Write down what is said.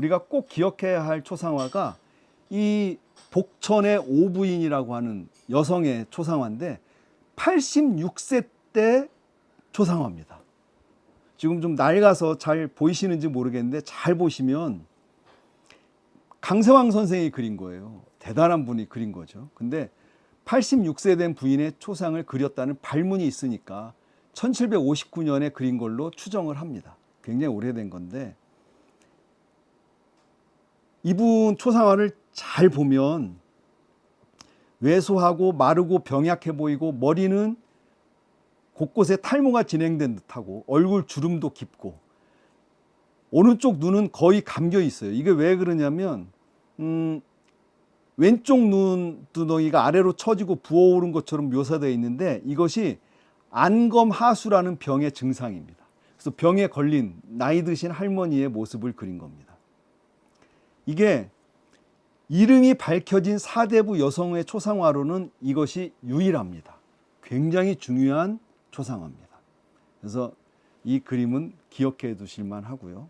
우리가 꼭 기억해야 할 초상화가 이 복천의 오부인이라고 하는 여성의 초상화인데 86세 때 초상화입니다. 지금 좀 낡아서 잘 보이시는지 모르겠는데 잘 보시면 강세왕 선생이 그린 거예요. 대단한 분이 그린 거죠. 근데 86세 된 부인의 초상을 그렸다는 발문이 있으니까 1759년에 그린 걸로 추정을 합니다. 굉장히 오래된 건데 이분 초상화를 잘 보면 왜소하고 마르고 병약해 보이고 머리는 곳곳에 탈모가 진행된 듯하고 얼굴 주름도 깊고 오른쪽 눈은 거의 감겨 있어요. 이게 왜 그러냐면 음, 왼쪽 눈 두덩이가 아래로 처지고 부어오른 것처럼 묘사되어 있는데 이것이 안검하수라는 병의 증상입니다. 그래서 병에 걸린 나이 드신 할머니의 모습을 그린 겁니다. 이게 이름이 밝혀진 사대부 여성의 초상화로는 이것이 유일합니다. 굉장히 중요한 초상화입니다. 그래서 이 그림은 기억해 두실 만 하고요.